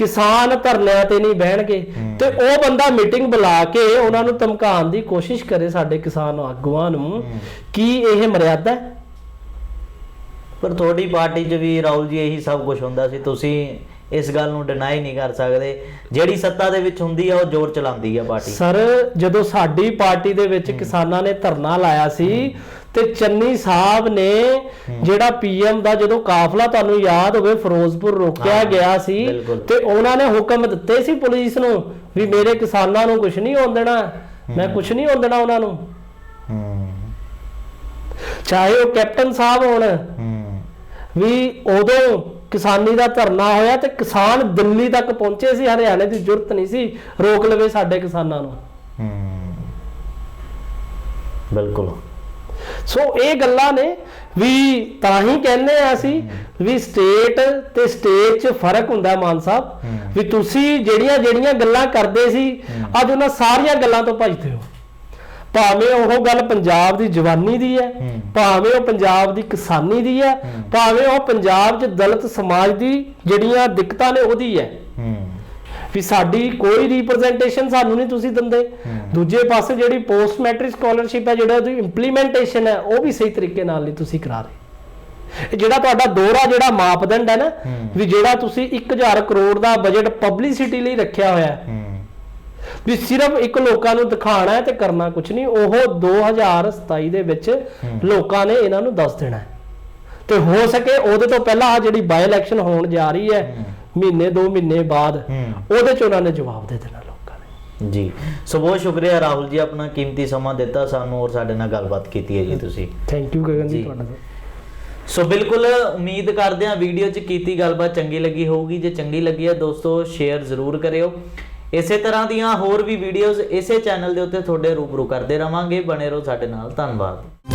ਕਿਸਾਨ ਧਰਨਿਆਂ ਤੇ ਨਹੀਂ ਬਹਿਣਗੇ ਤੇ ਉਹ ਬੰਦਾ ਮੀਟਿੰਗ ਬੁਲਾ ਕੇ ਉਹਨਾਂ ਨੂੰ ਧਮਕਾਉਣ ਦੀ ਕੋਸ਼ਿਸ਼ ਕਰੇ ਸਾਡੇ ਕਿਸਾਨ ਆਗੂਆਂ ਨੂੰ। ਕੀ ਇਹ ਮਰਿਆਦਾ ਹੈ? ਪਰ ਤੁਹਾਡੀ ਪਾਰਟੀ 'ਚ ਵੀ ਰਾਹੁਲ ਜੀ ਇਹੀ ਸਭ ਕੁਝ ਹੁੰਦਾ ਸੀ। ਤੁਸੀਂ ਇਸ ਗੱਲ ਨੂੰ ਡਿਨਾਈ ਨਹੀਂ ਕਰ ਸਕਦੇ। ਜਿਹੜੀ ਸੱਤਾ ਦੇ ਵਿੱਚ ਹੁੰਦੀ ਆ ਉਹ ਜ਼ੋਰ ਚਲਾਉਂਦੀ ਆ ਪਾਰਟੀ। ਸਰ ਜਦੋਂ ਸਾਡੀ ਪਾਰਟੀ ਦੇ ਵਿੱਚ ਕਿਸਾਨਾਂ ਨੇ ਧਰਨਾ ਲਾਇਆ ਸੀ ਤੇ ਚੰਨੀ ਸਾਹਿਬ ਨੇ ਜਿਹੜਾ ਪੀਐਮ ਦਾ ਜਦੋਂ ਕਾਫਲਾ ਤੁਹਾਨੂੰ ਯਾਦ ਹੋਵੇ ਫਿਰੋਜ਼ਪੁਰ ਰੋਕਿਆ ਗਿਆ ਸੀ। ਤੇ ਉਹਨਾਂ ਨੇ ਹੁਕਮ ਦਿੱਤੇ ਸੀ ਪੁਲਿਸ ਨੂੰ ਵੀ ਮੇਰੇ ਕਿਸਾਨਾਂ ਨੂੰ ਕੁਝ ਨਹੀਂ ਹੋਣ ਦੇਣਾ। ਮੈਂ ਕੁਝ ਨਹੀਂ ਹੋਣ ਦੇਣਾ ਉਹਨਾਂ ਨੂੰ। ਚਾਹੇ ਉਹ ਕੈਪਟਨ ਸਾਹਿਬ ਹੋਣ। ਵੀ ਉਦੋਂ ਕਿਸਾਨੀ ਦਾ ਧਰਨਾ ਹੋਇਆ ਤੇ ਕਿਸਾਨ ਦਿੱਲੀ ਤੱਕ ਪਹੁੰਚੇ ਸੀ ਹਰਿਆਣੇ ਦੀ ਜ਼ਰੂਰਤ ਨਹੀਂ ਸੀ ਰੋਕ ਲਵੇ ਸਾਡੇ ਕਿਸਾਨਾਂ ਨੂੰ। ਬਿਲਕੁਲ। ਸੋ ਇਹ ਗੱਲਾਂ ਨੇ ਵੀ ਤਾਂ ਹੀ ਕਹਿੰਦੇ ਆ ਅਸੀਂ ਵੀ ਸਟੇਟ ਤੇ ਸਟੇਟ 'ਚ ਫ਼ਰਕ ਹੁੰਦਾ ਮਾਨ ਸਾਹਿਬ ਵੀ ਤੁਸੀਂ ਜਿਹੜੀਆਂ ਜਿਹੜੀਆਂ ਗੱਲਾਂ ਕਰਦੇ ਸੀ ਅੱਜ ਉਹਨਾਂ ਸਾਰੀਆਂ ਗੱਲਾਂ ਤੋਂ ਭੱਜਦੇ ਹੋ। ਭਾਵੇਂ ਉਹ ਗੱਲ ਪੰਜਾਬ ਦੀ ਜਵਾਨੀ ਦੀ ਹੈ ਭਾਵੇਂ ਉਹ ਪੰਜਾਬ ਦੀ ਕਿਸਾਨੀ ਦੀ ਹੈ ਭਾਵੇਂ ਉਹ ਪੰਜਾਬ 'ਚ ਦਲਿਤ ਸਮਾਜ ਦੀ ਜਿਹੜੀਆਂ ਦਿੱਕਤਾਂ ਨੇ ਉਹਦੀ ਹੈ ਹੂੰ। ਵੀ ਸਾਡੀ ਕੋਈ ਰਿਪਰੈਜ਼ੈਂਟੇਸ਼ਨ ਸਾਨੂੰ ਨਹੀਂ ਤੁਸੀਂ ਦਿੰਦੇ। ਦੂਜੇ ਪਾਸੇ ਜਿਹੜੀ ਪੋਸਟ ਮੈਟ੍ਰਿਕ ਸਕਾਲਰਸ਼ਿਪ ਹੈ ਜਿਹੜਾ ਉਹਦੀ ਇੰਪਲੀਮੈਂਟੇਸ਼ਨ ਹੈ ਉਹ ਵੀ ਸਹੀ ਤਰੀਕੇ ਨਾਲ ਨਹੀਂ ਤੁਸੀਂ ਕਰਾ ਰਹੇ। ਜਿਹੜਾ ਤੁਹਾਡਾ ਦੋਹਰਾ ਜਿਹੜਾ ਮਾਪਦੰਡ ਹੈ ਨਾ ਵੀ ਜਿਹੜਾ ਤੁਸੀਂ 1000 ਕਰੋੜ ਦਾ ਬਜਟ ਪਬਲਿਸਿਟੀ ਲਈ ਰੱਖਿਆ ਹੋਇਆ ਹੈ। ਵੀ ਸਿਰਫ ਇੱਕ ਲੋਕਾਂ ਨੂੰ ਦਿਖਾਣਾ ਹੈ ਤੇ ਕਰਨਾ ਕੁਝ ਨਹੀਂ ਉਹ 2027 ਦੇ ਵਿੱਚ ਲੋਕਾਂ ਨੇ ਇਹਨਾਂ ਨੂੰ ਦੱਸ ਦੇਣਾ ਤੇ ਹੋ ਸਕੇ ਉਹਦੇ ਤੋਂ ਪਹਿਲਾਂ ਆ ਜਿਹੜੀ ਬਾਈ ਇਲੈਕਸ਼ਨ ਹੋਣ ਜਾ ਰਹੀ ਹੈ। ਮਹੀਨੇ 2 ਮਹੀਨੇ ਬਾਅਦ ਉਹਦੇ ਚ ਉਹਨਾਂ ਨੇ ਜਵਾਬ ਦੇ ਦੇਣਾ ਲੋਕਾਂ ਨੇ। ਜੀ। ਸੋ ਬਹੁਤ ਸ਼ੁਕਰੀਆ ਰਾਹੁਲ ਜੀ ਆਪਣਾ ਕੀਮਤੀ ਸਮਾਂ ਦਿੱਤਾ ਸਾਨੂੰ ਔਰ ਸਾਡੇ ਨਾਲ ਗੱਲਬਾਤ ਕੀਤੀ ਹੈ ਜੀ ਤੁਸੀਂ। ਥੈਂਕ ਯੂ ਗਗਨ ਜੀ ਜੀ। ਤੁਹਾਡਾ। ਸੋ ਬਿਲਕੁਲ ਉਮੀਦ ਕਰਦੇ ਹਾਂ ਵੀਡੀਓ 'ਚ ਕੀਤੀ ਗੱਲਬਾਤ ਚੰਗੀ ਲੱਗੀ ਹੋਊਗੀ। ਜੇ ਚੰਗੀ ਲੱਗੀ ਹੈ ਦੋਸਤੋ ਸ਼ੇਅਰ ਜ਼ਰੂਰ ਕਰਿਓ। ਇਸੇ ਤਰ੍ਹਾਂ ਦੀਆਂ ਹੋਰ ਵੀ ਵੀਡੀਓਜ਼ ਇਸੇ ਚੈਨਲ ਦੇ ਉੱਤੇ ਤੁਹਾਡੇ ਰੂਬਰੂ ਕਰਦੇ ਰਵਾਂਗੇ। ਬਣੇ ਰਹੋ ਸਾਡੇ ਨਾਲ। ਧੰਨਵਾਦ।